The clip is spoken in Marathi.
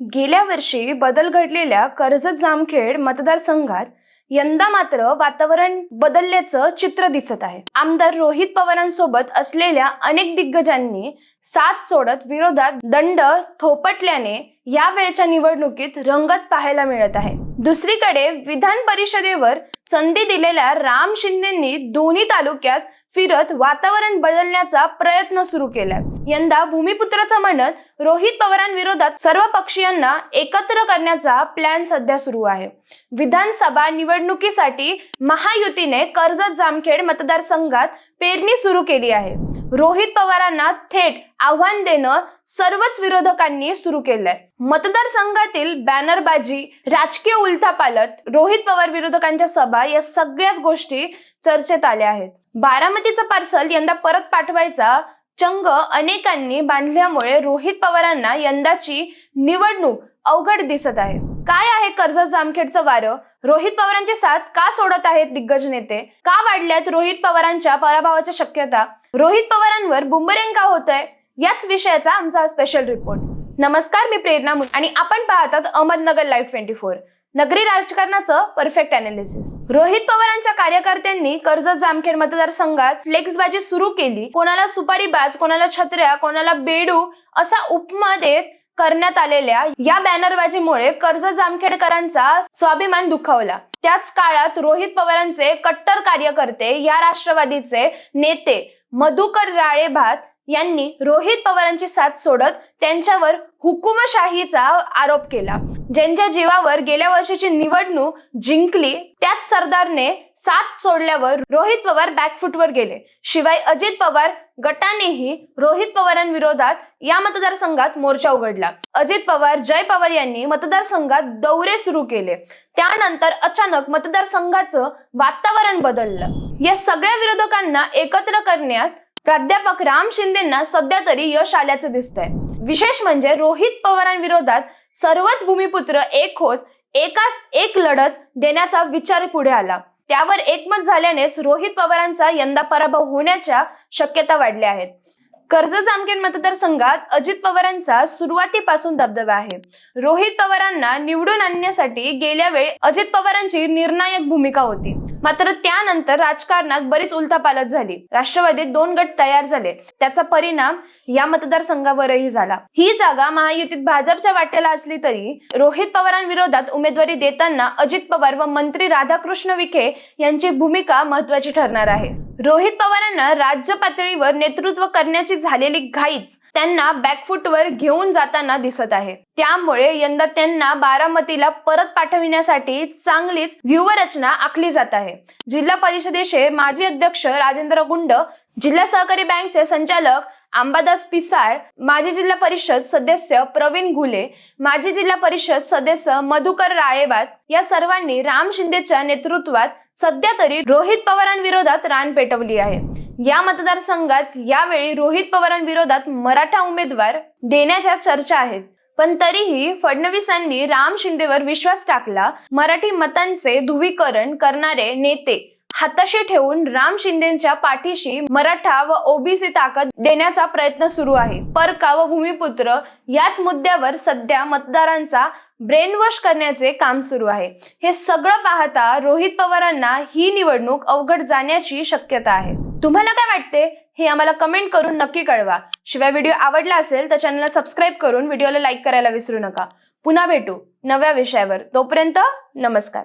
गेल्या वर्षी बदल घडलेल्या कर्जत जामखेड मतदारसंघात यंदा मात्र वातावरण बदलल्याचं चित्र दिसत आहे. आमदार रोहित पवारांसोबत असलेल्या अनेक दिग्गजांनी साथ सोडत विरोधात दंड थोपटल्याने या वेळच्या निवडणुकीत रंगत पाहायला मिळत आहे. दुसरीकडे विधान परिषदेवर संधी दिलेल्या राम शिंदेंनी दोन्ही तालुक्यात फिरत वातावरण बदलण्याचा प्रयत्न सुरू केलाय. यंदा भूमिपुत्राचा म्हणत रोहित पवारांविरोधात सर्व पक्षीयांना एकत्र करण्याचा प्लॅन सध्या सुरू आहे. विधानसभा निवडणुकीसाठी महायुतीने कर्जत जामखेड मतदारसंघात पेरणी सुरू केली आहे. रोहित पवारांना थेट आव्हान देणं सर्वच विरोधकांनी सुरू केलंय. मतदारसंघातील बॅनरबाजी राजकीय उलथापालत रोहित पवार विरोधकांच्या सभा या सगळ्याच गोष्टी चर्चेत आल्या आहेत. बारामतीचं पार्सल यंदा परत पाठवायचा चंग अनेकांनी बांधल्यामुळे रोहित पवारांना यंदाची निवडणूक अवघड दिसत आहे. काय आहे कर्जत जामखेडचं वारं? रोहित पवारांचे साथ का सोडत आहेत दिग्गज नेते? का वाढल्यात रोहित पवारांच्या पराभवाच्या शक्यता? रोहित पवारांवर बुमरेंग का होत आहे याच विषयाचा आमचा स्पेशल रिपोर्ट नमस्कार मी प्रेरणा आणि आपण पाहतात अहमदनगर लाईव्ह ट्वेंटी फोर नगरी राजकारणाचं परफेक्ट अनालिसिस रोहित पवारांच्या कार्यकर्त्यांनी कर्जत जामखेड मतदारसंघात फ्लेक्सबाजी सुरू केली. कोणाला सुपारी बाज कोणाला छत्र्या कोणाला बेडू असा उपमा देत करण्यात आलेल्या या बॅनरबाजीमुळे कर्ज जामखेडकरांचा स्वाभिमान दुखावला. त्याच काळात रोहित पवारांचे कट्टर कार्यकर्ते या राष्ट्रवादीचे नेते मधुकर राळेभात यांनी रोहित पवारांची साथ सोडत त्यांच्यावर हुकुमशाहीचा आरोप केला. ज्यांच्या जीवावर गेल्या वर्षीची निवडणूक जिंकली त्याच सरदारने साथ सोडल्यावर रोहित पवार बॅकफुटवर गेले. शिवाय अजित पवार गटानेही रोहित पवारांविरोधात या मतदारसंघात मोर्चा उघडला. अजित पवार जय पवार यांनी मतदारसंघात दौरे सुरू केले. त्यानंतर अचानक मतदारसंघाचं वातावरण बदललं. या सगळ्या विरोधकांना एकत्र करण्यात प्राध्यापक राम शिंदेना सध्या तरी यश आल्याचं दिसतंय. विशेष म्हणजे रोहित पवारांविरोधात सर्वच भूमिपुत्र एक होत एकास एक लढत देण्याचा विचार पुढे आला. त्यावर एकमत झाल्यानेच रोहित पवारांचा यंदा पराभव होण्याच्या शक्यता वाढल्या आहेत. कर्जत जामखेड मतदारसंघात अजित पवारांचा सुरुवातीपासून दबदबा आहे. रोहित पवारांना निवडून आणण्यासाठी गेल्या वेळी अजित पवारांची निर्णायक भूमिका होती. मात्र त्यानंतर राजकारणात बरीच उलथापालट झाली. राष्ट्रवादीत दोन गट तयार झाले. त्याचा परिणाम या मतदारसंघावरही झाला. ही जागा महायुतीत भाजपच्या वाट्याला असली तरी रोहित पवारांविरोधात उमेदवारी देताना अजित पवार व मंत्री राधाकृष्ण विखे यांची भूमिका महत्वाची ठरणार आहे. रोहित पवारांना राज्य पातळीवर नेतृत्व करण्याची झालेली घाईच त्यांना बॅकफुटवर घेऊन जाताना दिसत आहे. त्यामुळे यंदा त्यांना बारामतीला परत पाठविण्यासाठी चांगलीच व्यूहरचना आखली जात आहे. जिल्हा परिषदेचे माजी अध्यक्ष राजेंद्र गुंड जिल्हा सहकारी बँकचे संचालक अंबादास पिसाळ माजी जिल्हा परिषद सदस्य प्रवीण घुले माजी जिल्हा परिषद सदस्य मधुकर राळेवाद या सर्वांनी राम शिंदेच्या नेतृत्वात सध्या तरी रोहित पवारांविरोधात रान पेटवली आहे. या मतदारसंघात यावेळी रोहित पवारांविरोधात मराठा उमेदवार देण्याच्या चर्चा आहेत. पण तरीही फडणवीसांनी राम शिंदेवर विश्वास टाकला. मराठी मतांचे ध्रुवीकरण करणारे नेते हाताशी ठेवून राम शिंदेच्या पाठीशी मराठा व ओबीसी ताकद देण्याचा प्रयत्न सुरू आहे. परका व भूमिपुत्र याच मुद्द्यावर सध्या मतदारांचा ब्रेनवॉश करण्याचे काम सुरू आहे. हे सगळं पाहता रोहित पवारांना ही निवडणूक अवघड जाण्याची शक्यता आहे. तुम्हाला काय वाटते? हे आम्हाला कमेंट करून नक्की कळवा. शिवाय व्हिडिओ आवडला असेल तर चॅनलला सबस्क्राईब करून व्हिडिओला लाईक करायला विसरू नका. पुन्हा भेटू नव्या विषयावर. तोपर्यंत नमस्कार.